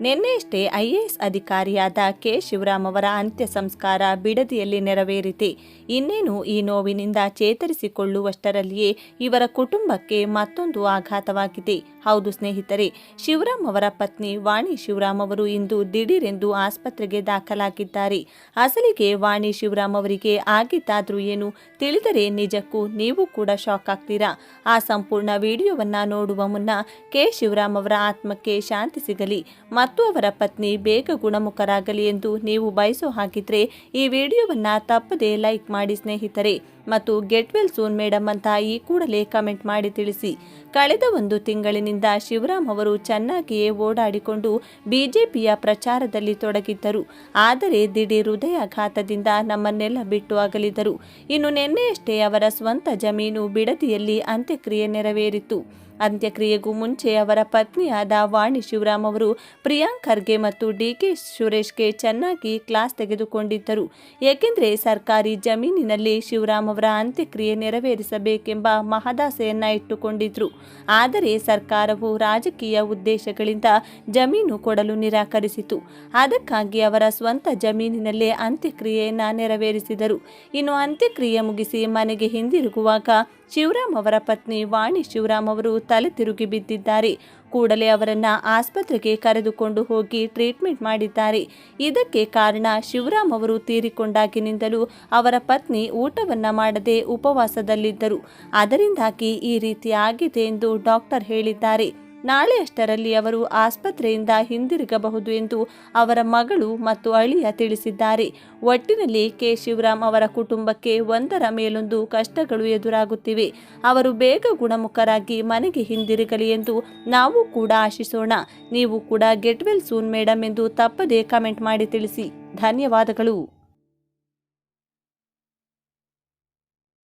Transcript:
ನಿನ್ನೆಯಷ್ಟೇ IAS ಅಧಿಕಾರಿಯಾದ K. Shivaram ಅವರ ಅಂತ್ಯ ಸಂಸ್ಕಾರ ಬಿಡದಿಯಲ್ಲಿ ನೆರವೇರಿತೆ. ಇನ್ನೇನು ಈ ನೋವಿನಿಂದ ಚೇತರಿಸಿಕೊಳ್ಳುವಷ್ಟರಲ್ಲಿಯೇ ಇವರ ಕುಟುಂಬಕ್ಕೆ ಮತ್ತೊಂದು ಆಘಾತವಾಗಿದೆ. ಹೌದು ಸ್ನೇಹಿತರೆ, ಶಿವರಾಮ್ ಅವರ ಪತ್ನಿ ವಾಣಿ ಶಿವರಾಮ್ ಅವರು ಇಂದು ದಿಢೀರೆಂದು ಆಸ್ಪತ್ರೆಗೆ ದಾಖಲಾಗಿದ್ದಾರೆ. ಅಸಲಿಗೆ ವಾಣಿ ಶಿವರಾಮ್ ಅವರಿಗೆ ಆಗಿದ್ದಾದ್ರೂ ಏನು ತಿಳಿದರೆ ನಿಜಕ್ಕೂ ನೀವು ಕೂಡ ಶಾಕ್ ಆಗ್ತೀರಾ? ಆ ಸಂಪೂರ್ಣ ವಿಡಿಯೋವನ್ನ ನೋಡುವ ಮುನ್ನ ಕೆ. ಶಿವರಾಮ್ ಅವರ ಆತ್ಮಕ್ಕೆ ಶಾಂತಿ ಸಿಗಲಿ. ಮತ್ತು ಅವರ ಪತ್ನಿ ಬೇಗ ಗುಣಮುಖರಾಗಲಿ ಎಂದು ನೀವು ಬಯಸೋ ಹಾಗಿದ್ರೆ ಈ ವಿಡಿಯೋವನ್ನ ತಪ್ಪದೇ ಲೈಕ್ ಮಾಡಿ ಸ್ನೇಹಿತರೆ. ಮತ್ತು ಗೆಟ್ ವೆಲ್ ಸೂನ್ ಮೇಡಮ್ ಅಂತ ಈ ಕೂಡಲೇ ಕಮೆಂಟ್ ಮಾಡಿ ತಿಳಿಸಿ. ಕಳೆದ ಒಂದು ತಿಂಗಳಿನಿಂದ ಶಿವರಾಮ್ ಅವರು ಚೆನ್ನಾಗಿಯೇ ಓಡಾಡಿಕೊಂಡು ಬಿಜೆಪಿಯ ಪ್ರಚಾರದಲ್ಲಿ ತೊಡಗಿದ್ದರು. ಆದರೆ ದಿಢೀರ್ ಹೃದಯಾಘಾತದಿಂದ ನಮ್ಮನ್ನೆಲ್ಲ ಬಿಟ್ಟು ಅಗಲಿದರು. ಇನ್ನು ನಿನ್ನೆಯಷ್ಟೇ ಅವರ ಸ್ವಂತ ಜಮೀನು ಬಿಡದಿಯಲ್ಲಿ ಅಂತ್ಯಕ್ರಿಯೆ ನೆರವೇರಿತು. ಅಂತ್ಯಕ್ರಿಯೆಗೂ ಮುಂಚೆ ಅವರ ಪತ್ನಿಯಾದ ವಾಣಿ ಶಿವರಾಮ್ ಅವರು ಪ್ರಿಯಾಂಕ್ ಖರ್ಗೆ ಮತ್ತು ಡಿ ಕೆ ಸುರೇಶ್ಗೆ ಚೆನ್ನಾಗಿ ಕ್ಲಾಸ್ ತೆಗೆದುಕೊಂಡಿದ್ದರು. ಏಕೆಂದರೆ ಸರ್ಕಾರಿ ಜಮೀನಿನಲ್ಲಿ ಶಿವರಾಮ್ ಅವರ ಅಂತ್ಯಕ್ರಿಯೆ ನೆರವೇರಿಸಬೇಕೆಂಬ ಮಹದಾಸೆಯನ್ನ ಇಟ್ಟುಕೊಂಡಿದ್ರು. ಆದರೆ ಸರ್ಕಾರವು ರಾಜಕೀಯ ಉದ್ದೇಶಗಳಿಂದ ಜಮೀನು ಕೊಡಲು ನಿರಾಕರಿಸಿತು. ಅದಕ್ಕಾಗಿ ಅವರ ಸ್ವಂತ ಜಮೀನಿನಲ್ಲೇ ಅಂತ್ಯಕ್ರಿಯೆಯನ್ನು ನೆರವೇರಿಸಿದರು. ಇನ್ನು ಅಂತ್ಯಕ್ರಿಯೆ ಮುಗಿಸಿ ಮನೆಗೆ ಹಿಂದಿರುಗುವಾಗ ಶಿವರಾಮ್ ಅವರ ಪತ್ನಿ ವಾಣಿ ಶಿವರಾಮ್ ಅವರು ತಲೆ ತಿರುಗಿ ಬಿದ್ದಿದ್ದಾರೆ. ಕೂಡಲೇ ಅವರನ್ನ ಆಸ್ಪತ್ರೆಗೆ ಕರೆದುಕೊಂಡು ಹೋಗಿ ಟ್ರೀಟ್ಮೆಂಟ್ ಮಾಡಿದ್ದಾರೆ. ಇದಕ್ಕೆ ಕಾರಣ ಶಿವರಾಮ್ ಅವರು ತೀರಿಕೊಂಡಾಗಿನಿಂದಲೂ ಅವರ ಪತ್ನಿ ಊಟವನ್ನ ಮಾಡದೆ ಉಪವಾಸದಲ್ಲಿದ್ದರು. ಅದರಿಂದಾಗಿ ಈ ರೀತಿ ಆಗಿದೆ ಎಂದು ಡಾಕ್ಟರ್ ಹೇಳಿದ್ದಾರೆ. ನಾಳೆ ಅಷ್ಟರಲ್ಲಿ ಅವರು ಆಸ್ಪತ್ರೆಯಿಂದ ಹಿಂದಿರುಗಬಹುದು ಎಂದು ಅವರ ಮಗಳು ಮತ್ತು ಅಳಿಯ ತಿಳಿಸಿದ್ದಾರೆ. ಒಟ್ಟಿನಲ್ಲಿ ಕೆ. ಶಿವರಾಮ್ ಅವರ ಕುಟುಂಬಕ್ಕೆ ಒಂದರ ಮೇಲೊಂದು ಕಷ್ಟಗಳು ಎದುರಾಗುತ್ತಿವೆ. ಅವರು ಬೇಗ ಗುಣಮುಖರಾಗಿ ಮನೆಗೆ ಹಿಂದಿರುಗಲಿ ಎಂದು ನಾವು ಕೂಡ ಆಶಿಸೋಣ. ನೀವು ಕೂಡ ಗೆಟ್ ವೆಲ್ ಸೂನ್ ಮೇಡಮ್ ಎಂದು ತಪ್ಪದೇ ಕಮೆಂಟ್ ಮಾಡಿ ತಿಳಿಸಿ. ಧನ್ಯವಾದಗಳು.